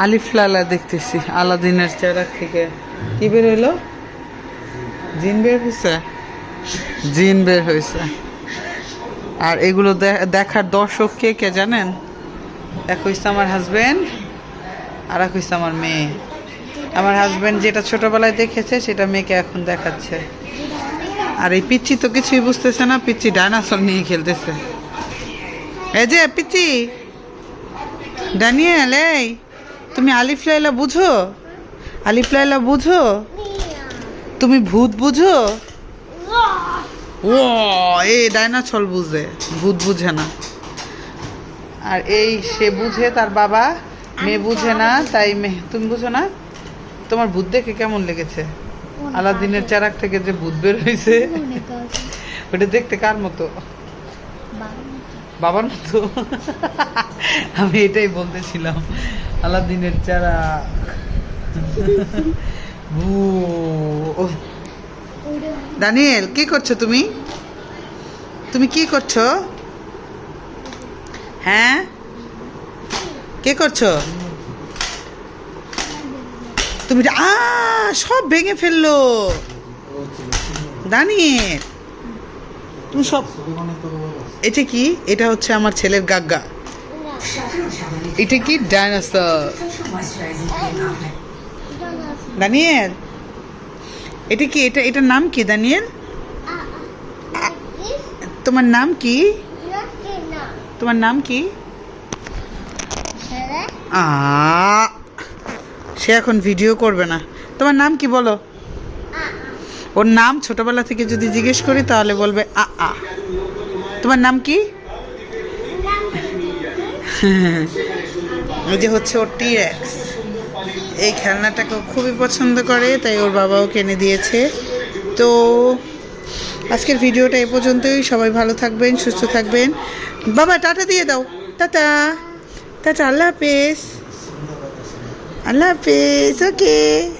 আলিফ লালা দেখতেছি, আলাদিনের চেরাক থেকে। কি বের হইল? জিন বের হয়েছে জিন বের হয়েছে আর এগুলো দেখার দর্শক কে কে জানেন? এক হইছে আমার হাজব্যান্ড আর এক হইছে আমার মেয়ে। আমার হাজব্যান্ড যেটা ছোটবেলায় দেখেছে, সেটা মেয়েকে এখন দেখাচ্ছে। আর এই পিচ্ছি তো কিছুই বুঝতেছে না পিচ্ছি ডাইনাসর নিয়ে খেলতেছে। এই যে পিচ্ছি ড্যানিয়েল এই! তুমি আলিফ লাইলা বুঝো? আলিফ লাইলা বুঝো? তুমি ভূত বুঝো? ও এই ডাইনাছল বুঝে। ভূত বুঝে না। আর এই সে বুঝে তার বাবা মেয়ে বুঝে না তাই মেয়ে তুমি বুঝো না? তোমার ভূত দেখে কেমন লেগেছে? আলাদিনের চারাক থেকে যে ভূত বের হয়েছে ওটা দেখতে কার মতো। বাবার মতো? আমি এটাই বলতেছিলাম। আলাদিনের চারা। দানিয়েল কি করছ তুমি? তুমি কি করছ? হ্যাঁ? কে করছ? তুমি আ সব ভেঙে ফেলল। দানিয়েল। তুমি সব এটা কি? এটা হচ্ছে আমার ছেলের গাগ্গা এটা কি ডাইনোসর? দানিয়েল? এটা কি, এটা, এটার নাম কি দানিয়েল? তোমার নাম কি? তোমার নাম কি? আ, সে এখন ভিডিও করবে না। তোমার নাম কি বলো? ওর নাম ছোটবেলা থেকে যদি জিজ্ঞেস করি তাহলে বলবে আ আ। তোমার নাম কি? ওই যে হচ্ছে ওর টি টিএক্স এই খেলনাটাকে খুবই পছন্দ করে, তাই ওর বাবাও কিনে দিয়েছে। তো আজকের ভিডিওটা এ পর্যন্তই। সবাই ভালো থাকবেন, সুস্থ থাকবেন। বাবা, টাটা দিয়ে দাও। টাটা। টাটা, আল্লাহ হাফেজ। আল্লাহ হাফেজ, ওকে।